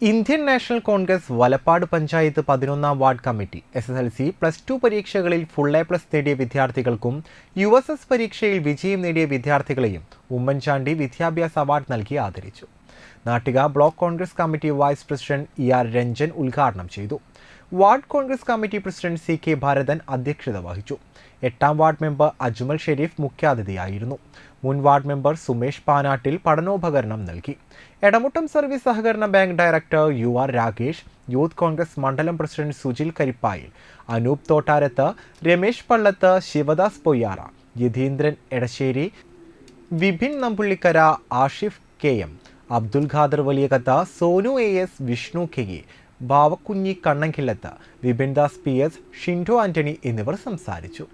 Indian National Congress Valappad panchayat പതിനൊന്നാം ward committee S S L C plus two പരീക്ഷകളിൽ full A plus നേടിയ വിദ്യാർത്ഥികൾക്കും U S S പരീക്ഷയിൽ വിജയം നേടിയ വിദ്യാർത്ഥികളെയും ഉമ്മൻചാണ്ടി വിദ്യാഭ്യാസ അവാർഡ് നൽകി ആദരിച്ചു. Nattika block Congress committee vice president E R Ranjan ഉദ്ഘാടനം ചെയ്തു. Ward Congress committee president C K Bharathan അധ്യക്ഷത വഹിച്ചു. എട്ടാം വാർഡ് മെമ്പർ അജ്മൽ ഷെരീഫ് മുഖ്യാതിഥിയായിരുന്നു. മുൻ വാർഡ് മെമ്പർ സുമേഷ് പാനാട്ടിൽ പഠനോപകരണം നൽകി. എടമുട്ടം സർവീസ് സഹകരണ bank director U R Rakesh youth Congress മണ്ഡലം president Sujil Karippayil Anoop Thottarath Ramesh Pallath Shivadas Poyyara Yatheendran Edassery Vipin Nambullikkara Ashif K M Abdul Khader Valiyakath Sonu A S Vishnu K Bavakunji Kannankillath Vipindas P S Shindo Antony എന്നിവർ സംസാരിച്ചു